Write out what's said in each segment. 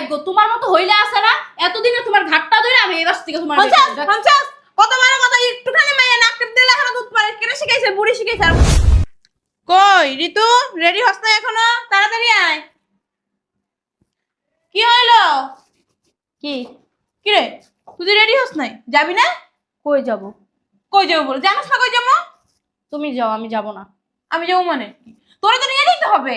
ভাগ্য। তোমার মতো হইলে আছে না এতদিনে তোমার ঘাটটা ধরে আমি এই বাস থেকে তোমার কত মানে কথা একটুখানি মাইয়া নাক দিলে এখনও দুধ পারে। কেন শিখাইছে? বুড়ি শিখাইছে আর কই? ঋতু রেডি হস না এখনও? তাড়াতাড়ি আয়। কি হইল? কি? কি রে? তুই রেডি হস নাই যাবি না? কই যাব? কই যাব বল? জানোস না কই যাব? তুমি যাও আমি যাব না। আমি যাব মানে? তোরা তো নিয়ে যেতে হবে।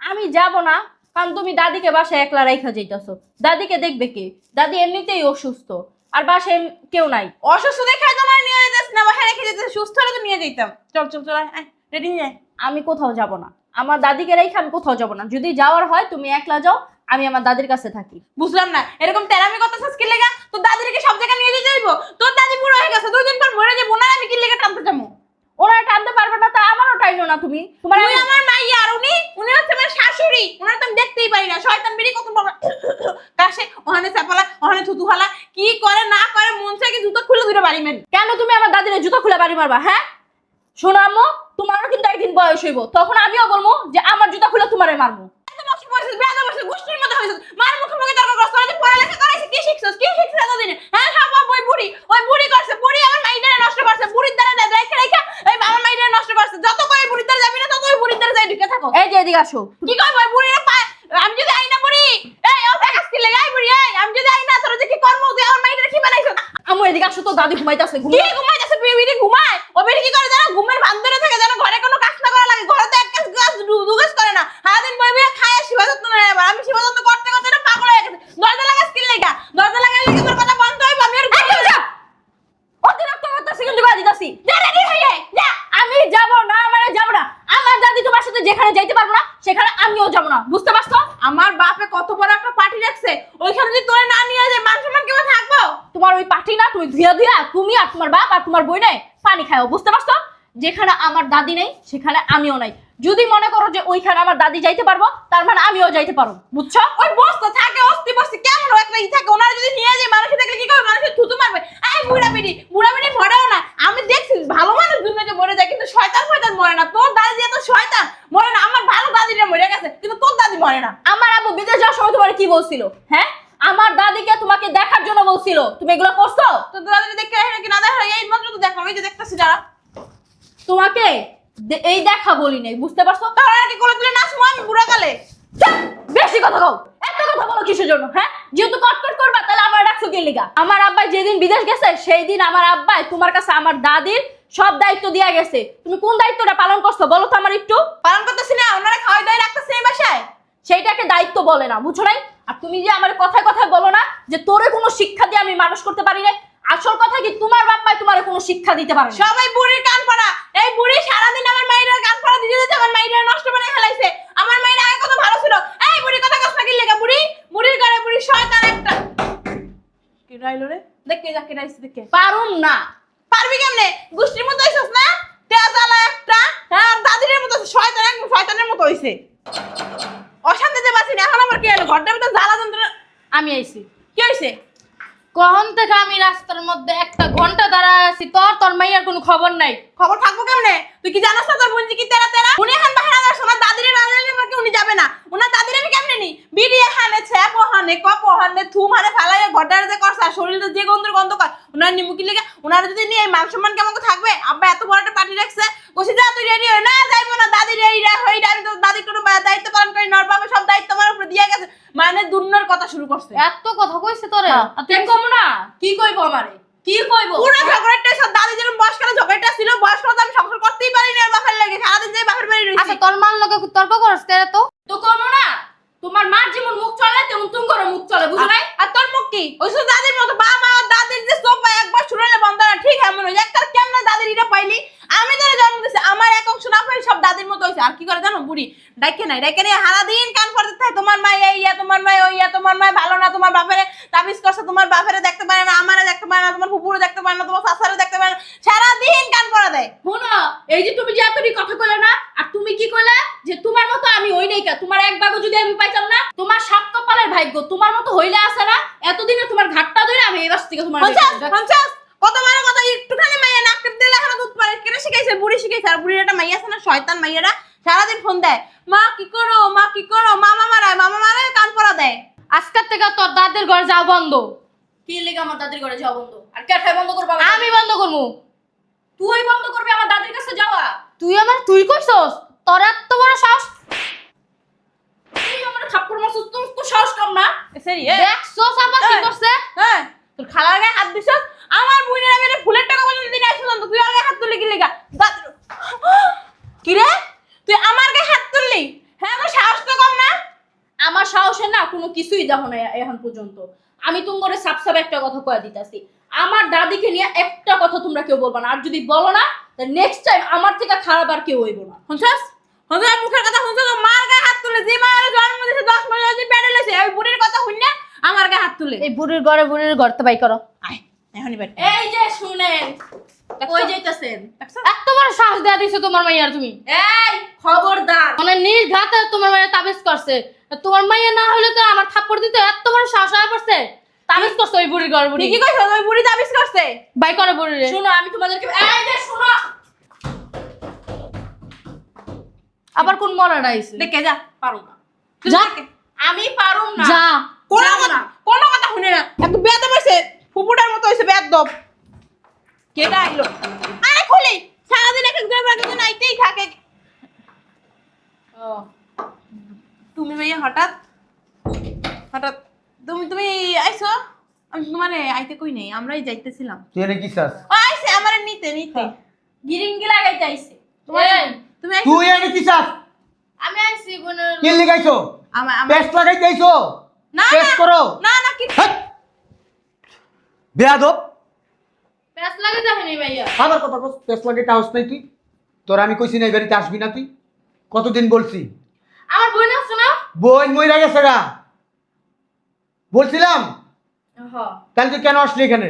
আমি যাব না। কারণ তুমি দাদিকে বাসায় একলা রাইখা যাইতাছো। দাদিকে দেখবে কে? দাদি এমনিতেই অসুস্থ। আর বাসায় এম- কেউ নাই। অসুস্থ দেখে তোমার নিয়ে যেতেস না বাসায় রেখে যেতে সুস্থ হলে তো নিয়ে যেতাম চল চল চল আয় রেডি আয়। আমি কোথাও যাব না। আমার দাদিকে রেখে আমি কোথাও যাব না। যদি যাওয়ার হয় তুমি একলা যাও আমি আমার দাদির কাছে থাকি। বুঝলাম না এরকম তেরামি কথা শেষ কি লেগা? তোর দাদিকে সব জায়গায় নিয়ে যেতে যাইবো তোর দাদি বুড়ো হয়ে গেছে দুই দিন পর মরে যাব না আমি কি লেগে টানতে যাব? ওরা টানতে পারবে না তা আমারও টাইনো না তুমি? তোমার আমি- আমার মাইয়া আর উনি? উনি হচ্ছে আমার শাশুড়ি। ওনার তো আমি দেখতেই পারি না। শয়তান বেরি কত বড় কাশে ওখানে চাপালা ওখানে থুতু হালা কি করে না করে মন কি জুতো খুলে দুটো বাড়ি মেন কেন তুমি আমার দাদির জুতো খুলে বাড়ি মারবা হ্যাঁ? শোনো আম্মু তোমারও কিন্তু একদিন বয়স হইব। তখন আমিও বলব যে আমার জুতা খুলে তোমারে মারবো। মার মুখে মুখে তর্ক যে পড়ালেখা করাইছিস কি শিখছিস কি শিখছিস এতদিনে? হ্যাঁ সব ওই বুড়ি ওই বুড়ি করছে বুড়ি আমার মাইন্ডারে নষ্ট করছে বুড়ির দ্বারা দেয় রেখে রেখে এই আমার মাইন্ডারে নষ্ট করছে যত করে বুড়ির দ্বারা যাবি না তত ওই বুড়ির দ্বারা যাই ঢুকে থাকো এই যে এদিকে আসো। কি কই ওই বুড়ি আমি যদি আইনা বুড়ি এই ও কাজ কি লেগাই বুড়ি এই আমি যদি আইনা তোরা যে কি করব তুই আমার মাইন্ডারে কি বানাইছিস আমু এদিকে আসো তো দাদি ঘুমাইতেছে কি ঘুমাইতাছে ঘুমাই বিড়ি ঘুমায় ও বিড়ি কি করে জানো ঘুমের ভান্দরে থাকে জানো ঘরে কোনো কাজ না করা লাগে ঘরে তো এক কাজ গাছ দু গাছ করে না সারাদিন বই বই খায় আর শিবা যত্ন নেয় আবার আমি শিবা যত্ন করতে করতে না পাগল হয়ে গেছে দরজা লাগা স্কিল লেগা দরজা লাগাই লেগে তোর কথা বন্ধ হইব আমি আর ঘুমাবো না। অতিরিক্ত করতেছি কিন্তু বাজিতাছি যা রেডি হয়ে আয়, যা আমি যাব না মানে যাব না আমার দাদি তোমার সাথে যেখানে যাইতে পারব না সেখানে আমিও যাব না বুঝতে পারছ আমার বাপে কত বড় একটা পার্টি রাখছে ওইখানে যদি তোরে না নিয়ে যায় মান সম্মান কেমন থাকব তোমার ওই পাঠি না তুমি আর তোমার বাপ আর তোমার বই নাই, পানি খাও বুঝতে পারছ? যেখানে আমার দাদি নেই, সেখানে আমিও নাই। যদি মনে করো যে ওইখানে আমার দাদি যাইতে পারব, তার মানে আমিও যাইতে পারব, বুঝছ? ওই বস্তা থাকে অস্তি বস্তি, কেমন একটা ই থাকে, ওনারা যদি নিয়ে যায়, মানুষে দেখলে কি করবে? মানুষের থুতু মারবে। এই বুড়া বেটি বুড়া বেটি মরেও না। আমি দেখছি, ভালো মানুষ দুনিয়াতে মরে যায়, কিন্তু শয়তান ফয়তান মরে না। তোর দাদি যে তো শয়তান, মরে না। আমার ভালো দাদিরা মরে গেছে, কিন্তু তোর দাদি মরে না। আমার আব্বু বিদেশ যাওয়ার সময় তোমার কি বলছিল? হ্যাঁ? আমার দাদিকে তোমাকে দেখার জন্য বলছিল। তুমি এগুলো করছ? তো দাদি দেখে নাকি না দেখা এই মাত্র তো দেখো এই যে দেখতেছি যারা তোমাকে এই দেখা বলি নাই বুঝতে পারছ? তাহলে আর কি করে তুলে নাচবো আমি বুড়া কালে। বেশি কথা কও। এত কথা বলো কিসের জন্য হ্যাঁ? যেহেতু কটকট করবা তাহলে আমার ডাকছো কি লিগা? আমার আব্বাই যেদিন বিদেশ গেছে সেই দিন আমার আব্বাই তোমার কাছে আমার দাদির সব দায়িত্ব দেয়া গেছে। তুমি কোন দায়িত্বটা পালন করছ? বলো তো আমার একটু। পালন করতেছি না ওনারা খাওয়াই দাওয়াই রাখতেছে এই বাসায়। সেইটাকে দায়িত্ব বলে না বুঝো নাই? আর তুমি যে আমার কথায় কথায় বলো না যে তোরে কোনো শিক্ষা দিয়ে আমি মানুষ করতে পারি না আসল কথা কি তোমার বাপ্পাই তোমার কোনো শিক্ষা দিতে পারে সবাই বুড়ির কান পড়া। এই বুড়ি সারাদিন আমার মাইরের কান পড়া দিতে দিতে আমার মাইরের নষ্ট করে ফেলাইছে। আমার মাইরা আগে কত ভালো ছিল। এই বুড়ি কথা কষ্ট কি লেগা? বুড়ি বুড়ির ঘরে বুড়ি শয়তান একটা। কি রাইলো রে? দেখে কে রাইছে দেখে পারুম না। পারবি কেমনে? গোষ্ঠীর মতো হইছস না? তেজালা একটা। হ্যাঁ। দাদির মতো শয়তান একদম শয়তানের মতো হইছে। অশান্তিতে বাঁচি না। এখন আমার কি হলো ঘরটা ভিতর জ্বালা যন্ত্রণা। আমি আইছি। কি হইছে কখন থেকে আমি রাস্তার মধ্যে একটা ঘণ্টা দাঁড়া আছি? তোর তোর মাইয়ার কোনো খবর নাই। খবর থাকব কেমনে? তুই কি জানাস না তোর বোন কি তেরা তেরা? উনি এখন বাহারা আদার সোনার দাদির আমাকে উনি যাবে না? ওনার দাদির আমি কেমনে নি বিড়ি হানে ছ্যাপ হানে কপ হানে থুম হানে ফালাই ঘরটার যে করছে আর শরীরে যে গন্ধের গন্ধ কর ওনার নিমুকি লেগে ওনার যদি নিয়ে মান সম্মান কেমন থাকবে? আব্বা এত বড় একটা পার্টি রাখছে। বসে যা তুই রেডি হয়ে না যাইবো না দাদি রেডি হই আমি তো দাদির কোনো দায়িত্ব পালন করি নর বাবা সব দায়িত্ব আমার উপরে দিয়ে গেছে। মানে দুর্নর কথা শুরু করছে। এত কথা কইছে তোরে? হ্যাঁ। তুই কম না? কি কইব আমারে? কি কইব? পুরো ঝগড়াটা সব দাদি যেরকম বয়সকালে ঝগড়াটা ছিল বয়সকালে আমি সংসার করতেই পারি না বাপের লাগে। সারাদিন যাই বাপের বাড়ি রয়েছি আচ্ছা তোর মান লগে তর্ক করস কে তো? তো কম না। তোমার মা যেমন মুখ চলে, তেমন তুমি করো মুখ চলে, বুঝো নাই? আর তোর মুখ কি? ওই শুধু দাদির মতো বা মা দাদির যে সব একবার শুনলে বন্ধ না, ঠিক এমন হয়ে একটা কেমন দাদির এটা পাইলি? আমি ধরে জন্ম দিছি, আমার এক অংশ না পাই সব দাদির মতো হয়েছে আর কি করে জানো, বুড়ি? ডাইকে নাই, ডাইকে নিয়ে হারা দিন কান পড়তে থাকে, তোমার মা এই ইয়া, তোমার মা ওই ইয়া, তোমার মা ভালো না, তোমার বাপেরে তাবিজ করছে তোমার বাপেরে দেখতে পারে না আমারে দেখতে পারে না তোমার ফুপুরে দেখতে পারে না তোমার শাশারে দেখতে পারে না। সারা দিন কান পড়া দেয়। শুনো এই যে তুমি যে এতটি কথা কইলে না আর তুমি কি কইলে যে তোমার মতো আমি হই নাই কা তোমার এক বাগও যদি আমি পাইতাম না তোমার সাত কপালের ভাগ্য তোমার মতো হইলে আছে না এতদিনে তোমার ঘাটটা ধরে আমি এই বাস থেকে তোমার কত মানে কথা একটুখানি মাইয়া নাক দিলে এখনও দুধ পারে কেন শিখাইছে বুড়ি শিখাইছে আর বুড়ির একটা মাইয়া আছে না শয়তান মাইয়ারা সারাদিন ফোন দেয় মা কি করো মা কি করো মামা মারায় মামা মারায় কান পড়া দেয়। আজকের থেকে তোর দাদের ঘরে যাওয়া বন্ধ। কি লেগে আমার দাদির ঘরে যাওয়া বন্ধ? আর কেঠায় বন্ধ করব আমি বন্ধ করব। তুই বন্ধ করবি আমার দাদির কাছে যাওয়া? তুই আমার তুই কইছস তোর এত বড় সাহস? তুই আমার থাপ্পড় মারছিস তোর তো সাহস কম না। সেরি দেখছস আবার কি করছে? হ্যাঁ। তোর খালার গায়ে হাত দিছস? আমার বোনের আমি ফুলের টাকা পর্যন্ত দিনে আসছিলাম তো তুই আর হাত তুললি কি লেগা? দাদ- কি রে তুই আমার গায়ে হাত তুললি হ্যাঁ আমার সাহস তো কম না আমার সাহসে না কোনো কিছুই দেখো না এখন পর্যন্ত। আমি তোমার সাপ সাপ একটা কথা কয়ে দিতেছি। আমার দাদিকে নিয়ে একটা কথা তোমরা কেউ বলবা না। আর যদি বলো না নেক্সট টাইম আমার থেকে খারাপ আর কেউ হইব না। শুনছস হুজুর মুখের কথা? শুনছস তো মার গায়ে হাত তুলে যে মায়ের জন্ম দিয়েছে দশ মাস যদি পেটে লেছে ওই বুড়ির কথা শুন না আমার গায়ে হাত তুলে। এই বুড়ির ঘরে বুড়ির ঘর তো বাই করো। আয় এখনই বেট এই যে শুনেন কই যাইতেছেন? এত বড় সাহস দেয়া দিছো তোমার মাইয়ার তুমি। এই খবরদার। মানে নিজ ঘাতে তোমার মাইয়া তাবিজ করছে। তোমার মাইয়া না হলে তো আমার থাপ্পড় দিতে এত বড় সাহস হয়ে পড়ছে। তাবিজ করছে ওই বুড়ি। ঠিকই কইছ ওই বুড়ি দাবিস করছে? বাই করে বুড়িরে শুনো আমি তোমাদেরকে এই যে শুনো। আবার কোন মরাটা আইছে দেখে যা পারো না। যা। আমি পারুম না। যা। কোনো কথা। কোনো কথা শুনে না এত বেয়াদব হইছে ফুপুটার মতো হইছে বেয়াদব কেডা আইলো? আয় খুলি সারাদিন এক একজন এক একজন আইতেই থাকে। তুমি ভাইয়া হঠাৎ? হঠাৎ তুমি তুমি আইছো? আমি তোমারে আইতে কই নাই আমরাই যাইতেছিলাম। তুই এনে কি চাস? আইছে আমারে নিতে নিতে। গিরিঙ্গি লাগাইতে আইছে। তোমার তুমি তুই এনে কি চাস? আমি আইছি বোনের কি লিগাইছো আমার পেস্ট লাগাইতে আইছো? না পেস্ট করো। না না কি বেয়াদব। প্যাস লাগে দেখেনি ভাইয়া। আবার কথা কস নাই তুই তোর আমি কইছি না এই বাড়িতে আসবি না তুই? কতদিন বলছি? আমার বোন আছে না বোন মইরা গেছে গা। বলছিলাম? হ্যাঁ তাহলে তুই কেন আসলি এখানে?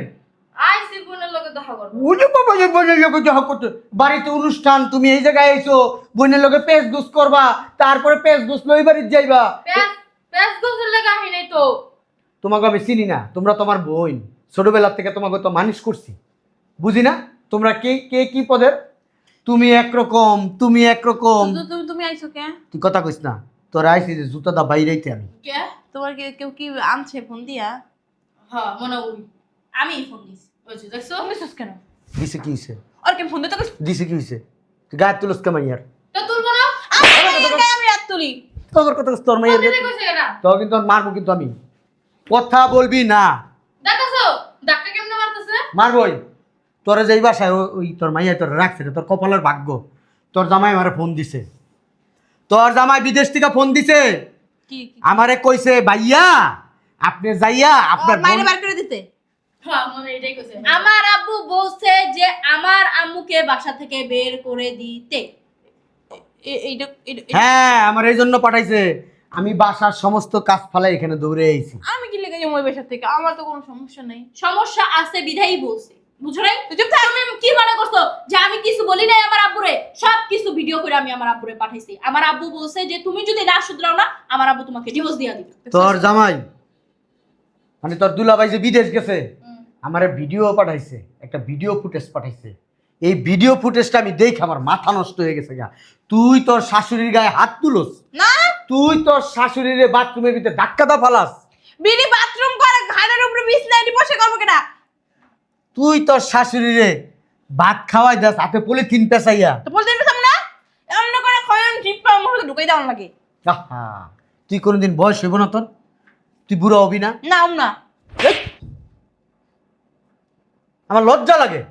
আইছি বোনের লগে দেখা করব। ওরে বাবা যে বোনের লোকে যাহা করতে বাড়িতে অনুষ্ঠান তুমি এই জায়গায় আইছো বোনের লোকে পেস গুস করবা তারপরে পেস গুস লই বাড়িতে যাইবা। লাগে নাই তো। তোমাকে আমি চিনি না তোমরা তোমার বোন। ছোটবেলার থেকে তোমাকে তো মানুষ করছি। বুঝি না? তোমরা কে কে কি পদের? তুমি একরকম তুমি একরকম। তুমি তুমি আইছো কে? তুই কথা কইস না। তোর আইসি যে জুতা দা বাইরেইতে আমি। কে? তোমার কি কেউ কি আনছে ফোন দিয়া? হ্যাঁ মনে ওই। আমি ফোন দিছি। বুঝছ দেখছ? তুমি শুস কেন? দিছে কি হইছে? আর কেন ফোন দিতে কইছ দিছে কি হইছে? তুই গায়ে তুলস কে মাইয়ার তো তুলবো না? আমি রাত তুলি। তোর কথা তোর মাইয়ার তো কিন্তু মারবো কিন্তু আমি। কথা বলবি না। দেখছ ডাক্তার কেমনে মারতেছে? মারবই। তোরা যেই বাসায় ওই তোর মাইয়া তোর রাখছে তোর কপালের ভাগ্য। তোর জামাই আমারে ফোন দিছে। তোর জামাই বিদেশ থেকে ফোন দিছে। আমারে কইছে ভাইয়া আপনি যাইয়া আপনার মাইরে বার করে দিতে। হ্যাঁ মনে আমার আব্বু বলছে যে আমার আম্মুকে বাসা থেকে বের করে দিতে। হ্যাঁ আমার এই জন্য পাঠাইছে। আমি বাসার সমস্ত কাজ ফালাই এখানে দৌড়ে আইছি। আমি কি লেগে যাব ওই বাসার থেকে? আমার তো কোনো সমস্যা নাই। সমস্যা আছে বিধাই বলছে। বুঝো নাই? তুই চুপ থাক। তুমি কি মনে করছ? যে আমি কিছু বলি নাই আমার আব্বুরে? সব কিছু ভিডিও করে আমি আমার আব্বুরে পাঠাইছি। আমার আব্বু বলছে যে তুমি যদি না শুধরাও না আমার আব্বু তোমাকে ডিভোর্স দিয়ে দিবে। তোর জামাই মানে তোর দুলাভাই যে বিদেশ গেছে আমারে ভিডিও পাঠাইছে একটা ভিডিও ফুটেজ পাঠাইছে। এই ভিডিও ফুটেজটা আমি দেখে আমার মাথা নষ্ট হয়ে গেছে গা। তুই তোর শাশুড়ির গায়ে হাত তুলস। না। তুই তোর শাশুড়ির বাথরুমের ভিতরে ধাক্কা দা ফালাস। বিড়ি বাথরুম করে ঘাড়ের উপরে বসে করব কেটা তুই তোর শাশুড়িরে ভাত খাওয়াই দাস হাতে পলিথিন পেঁচাইয়া। তো বলতে পারতাম না? এমন করে খয়ন আমার ঢুকাই দেওয়ার লাগে। আহা, তুই কোনোদিন বয়স হইব না তোর? তুই বুড়ো হবি না? না ওম না। এই! আমার লজ্জা লাগে।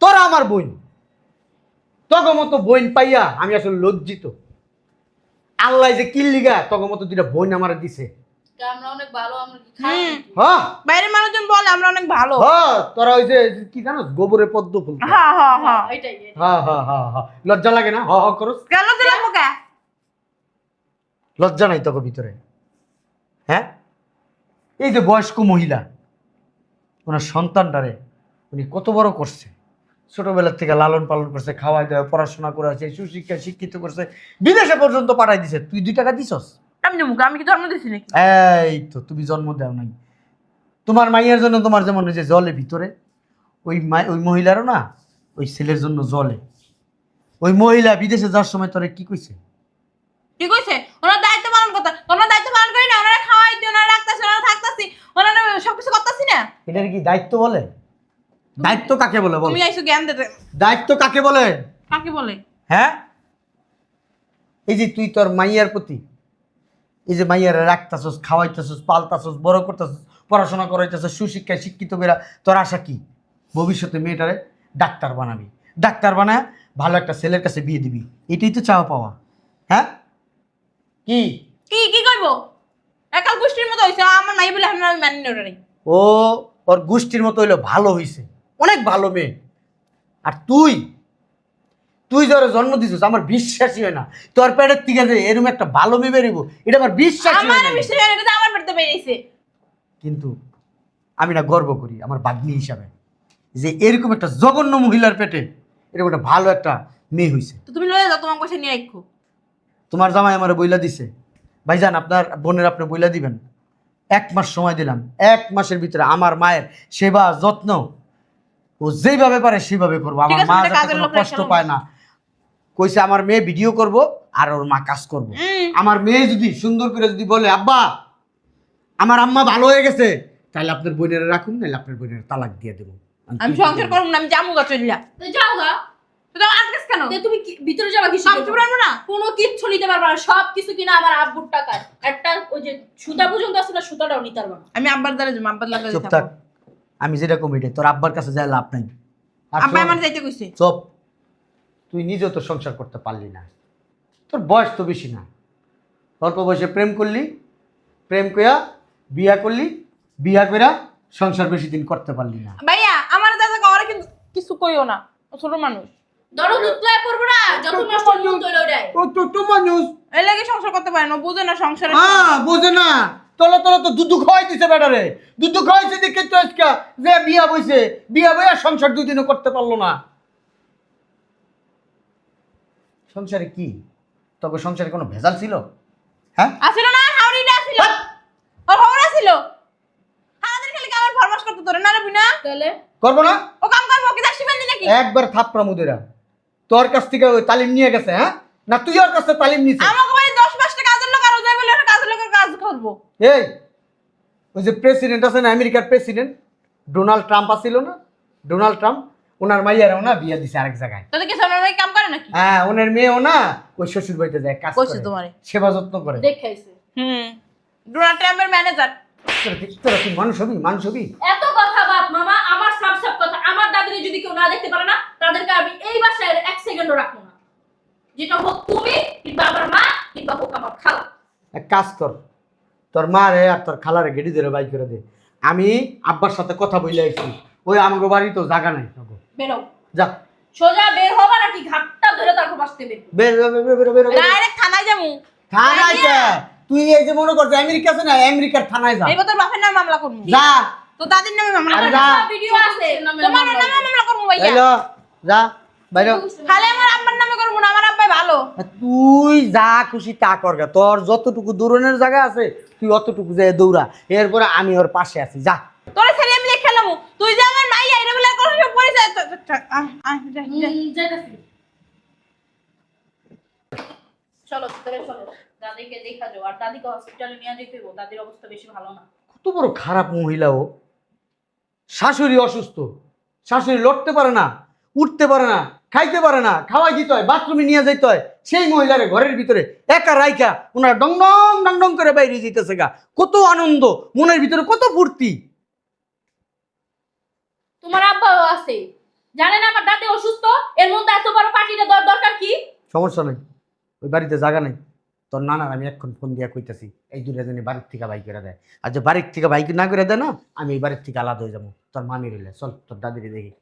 তোরা আমার বোন। তখন মতো বোন পাইয়া আমি আসলে লজ্জিত। আল্লাহ যে কিল্লিগা তখন মতো দুইটা বোন আমার দিছে। আমরা অনেক ভালো আমরা কি খাই হুম। হ্যাঁ। বাইরের মানুষজন বলে আমরা অনেক ভালো। হ্যাঁ তোরা ওই যে কি জানো গোবরে পদ্ম ফুল হ্যাঁ হ্যাঁ হ্যাঁ এটাই এটাই। হ্যাঁ হ্যাঁ হ্যাঁ হ্যাঁ। লজ্জা লাগে না? হ হ করস। গেল তো লাগবো কে? লজ্জা নাই তোকে ভিতরে। হ্যাঁ? এই যে বয়স্ক মহিলা ওনার সন্তানটারে উনি কত বড় করছে। ছোটবেলার থেকে লালন পালন করছে খাওয়াই দাওয়া পড়াশোনা করেছে সুশিক্ষা শিক্ষিত করছে বিদেশে পর্যন্ত পাঠাই দিছে। তুই দুই টাকা দিছস? আমি নেব আমি কি জন্ম দিছি নাকি? এই তো তুমি জন্ম দেও নাই। তোমার মাইয়ের জন্য তোমার যেমন ওই যে জলে ভিতরে ওই মাই ওই মহিলারও না ওই ছেলের জন্য জলে। ওই মহিলা বিদেশে যাওয়ার সময় তোরে কি কইছে? ঠিক আছে ওনার দায়িত্ব পালন করতে তোমরা দায়িত্ব পালন করি না ওনারা খাওয়াই দিও ওনারা রাখতে এটার কি দায়িত্ব বলে? দায়িত্ব কাকে বলে বল? তুমি আইসো জ্ঞান দিতে দায়িত্ব কাকে বলে? কাকে বলে? হ্যাঁ? এই যে তুই তোর মাইয়ার প্রতি এই যে মাইয়ারে রাখতাছস খাওয়াইতেছস পালতাছস বড় করতেছস পড়াশোনা করাইতেছস সুশিক্ষায় শিক্ষিত বেরা তোর আশা কি? ভবিষ্যতে মেয়েটারে ডাক্তার বানাবি। ডাক্তার বানায় ভালো একটা ছেলের কাছে বিয়ে দিবি। এটাই তো চাওয়া পাওয়া। হ্যাঁ? কি? কি কি করব? একাল গোষ্ঠীর মতো হইছে আমার নাই বলে আমি মানি না ওটারই ও ওর গোষ্ঠীর মতো হইল ভালো হইছে। অনেক ভালো মেয়ে। আর তুই? তুই যারা জন্ম দিছিস আমার বিশ্বাসই হয় না। তোর পেটের থেকে যে এরকম একটা ভালো মেয়ে বেরিব এটা আমার বিশ্বাসই হয় না। বিশ্বাস হয় না, এটা আমার বাড়িতে বেরিয়েছে। কিন্তু আমি না গর্ব করি আমার বাগ্নি হিসাবে যে এরকম একটা জঘন্য মহিলার পেটে এরকম একটা ভালো একটা মেয়ে হইছে। তো তুমি লয়ে যাও তোমার পয়সা নিয়ে রাখো তোমার জামাই আমার বইলা দিছে। ভাইজান আপনার বোনের আপনি বইলা দিবেন। এক মাস সময় দিলাম এক মাসের ভিতরে আমার মায়ের সেবা যত্ন ও যেভাবে পারে সেভাবে করব। আমার মা যাতে কোনো কষ্ট পায় না কইছে আমার মেয়ে ভিডিও করব আর ওর মা কাজ করব। আমার মেয়ে যদি সুন্দর করে যদি বলে আব্বা আমার আম্মা ভালো হয়ে গেছে তাহলে আপনার বোনের রাখুন নাহলে আপনার বোনের তালাক দিয়ে দেবো। আমি সংসার করব? না আমি জামু গা চলিয়া যাও গা। কেন? তুমি ভিতরে যাবা কিছু সব চুপ না? কোনো কিচ্ছু নিতে পারবা না সব কিছু কিনা আমার আব্বুর টাকায়। একটা ওই যে সুতা পর্যন্ত আছে না সুতাটাও নিতে পারবা না। আমি আব্বার দ্বারা যাব আব্বার লাগা চুপ থাক। আমি যেটা কমিটি তোর আব্বার কাছে যায় লাভ নাই। আব্বা আমার যাইতে কইছে। চুপ। তুই নিজেও তো সংসার করতে পারলি না। তোর বয়স তো বেশি না। অল্প বয়সে প্রেম করলি প্রেম কইয়া বিয়া করলি বিয়া কইরা সংসার বেশি দিন করতে পারলি না। ভাইয়া আমার দাদা ওরা কিন্তু কিছু কইও না। ও ছোট মানুষ। ধরো দুধলায় পড়ব না যত নষ্ট মন তৈল ওটাই। ও তো তো মানুষ। এই লাগে সংসার করতে পারে না বুঝে না সংসারে। হ্যাঁ বোঝে না। তলে তলে তো দুধু খাওয়াই দিছে বেটারে দুধু খাওয়াইছে দেখে তো আজকে যে বিয়া বইছে বিয়া বইয়া সংসার দুদিনও করতে পারল না। সংসারে কি? তবে সংসারে কোনো ভেজাল ছিল? হ্যাঁ? আসিল না হাওড়িটা আসিল। ওর হাওড়া ছিল আমাদের খালি আমার ফরমাস করতে তোরে না রে বিনা। তাহলে? করব না? ও কাম করব কি দাসি বান্ধি নাকি? একবার থাপড়া মুদেরা তোর কাছ থেকে ওই তালিম নিয়ে গেছে হ্যাঁ? না তুই ওর কাছ থেকে তালিম নিছিস? আমাকে বাড়ি দশ পাঁচটা কাজের লোক আর ওদের বলে ওরা কাজের লোকের কাজ করব। এই ওই যে প্রেসিডেন্ট আছে না আমেরিকার প্রেসিডেন্ট ডোনাল্ড ট্রাম্প আছিল না? ডোনাল্ড ট্রাম্প ওনার মাইয়ারও না বিয়ে দিছে আরেক জায়গায়। তোদের কি সামনে অনেক কাম করে নাকি? হ্যাঁ ওনার মেয়েও না ওই শ্বশুর বাড়িতে যায় কাজ কইছে করে। তোমারে। সেবা যত্ন করে। দেখাইছে। হুম। ডোনাল্ড ট্রাম্পের ম্যানেজার। তোরা কি- তোরা কি মানুষ হবি? মানুষ হবি? এত কথা বাপ মামা আমার সব সব কথা। আমার দাদিরে যদি কেউ না দেখতে পারে না তাদেরকে আমি এই বাসায় এক সেকেন্ডও রাখব না। যেটা হোক তুমি কিংবা আমার মা কিংবা হোক আমার খালা। এক কাজ কর। তোর মা রে আর তোর খালারে গেড়ি ধরে বাই করে দে। আমি আব্বার সাথে কথা বলে আইছি। ওই আমাকে বাড়ি তো জায়গা নাই। বেরো। যা। সোজা বের হবা নাকি? ঘাটটা ধরে তারপর বের। বের বের বের বের ডাইরেক্ট থানায় যাব। থানায় যা। তুই এই যে মনে করছিস আমেরিকা আছে না? আমেরিকার থানায় যা। এই তোর বাপের নামে মামলা করব। যা। তো দাদির নামে মামলা আরে করব। যা। ভিডিও আছে। তোমার নামে মামলা করব ভাইয়া। হ্যালো যা। বাইরে খালি আমার আব্বার নামে করব না আমার আব্বাই ভালো। তুই যা খুশি তা করগা তোর যতটুকু দৌড়ানোর জায়গা আছে তুই অতটুকু যে দৌড়া। এরপরে আমি ওর পাশে আছি। যা। তোরে ছেড়ে আমি খেলাম তুই যে আমার মাই আইরে বলে কোন সব পরিচয় তো- তো- তো- আহ, আহ, যা, যা। যাইতাছি চলো ভিতরে চলো। দাদিকে দেখা যাও। আর দাদিকে হসপিটালে নিয়ে যেতে হইব দাদির অবস্থা বেশি ভালো না। কত বড় খারাপ মহিলা ও। শাশুড়ি অসুস্থ। শাশুড়ি লড়তে পারে না উঠতে পারে না খাইতে পারে না খাওয়াই দিতে হয় বাথরুমে নিয়ে যাইতে হয়। সেই মহিলারে ঘরের ভিতরে একা রাইকা ওনার ডং ডং ডং ডং করে বাইরে যেতেছে গা। কত আনন্দ মনের ভিতরে কত ফুর্তি। তোমার আব্বাও আছে? জানেন আমার দাদি অসুস্থ? এর মধ্যে এত বড় পার্টিটা দেওয়ার দরকার কি? সমস্যা নেই। ওই বাড়িতে জায়গা নেই। তোর নানার আমি এখন ফোন দিয়া কইতাছি, এই দুটা জনে বাড়ির থেকে বাইক করে দেয়। আর যে বাড়ির থেকে বাইক না করে দেয় না, আমি এই বাড়ির থেকে আলাদা হয়ে যাব। তোর মামি রইলে, চল তোর দাদিরে দেখি।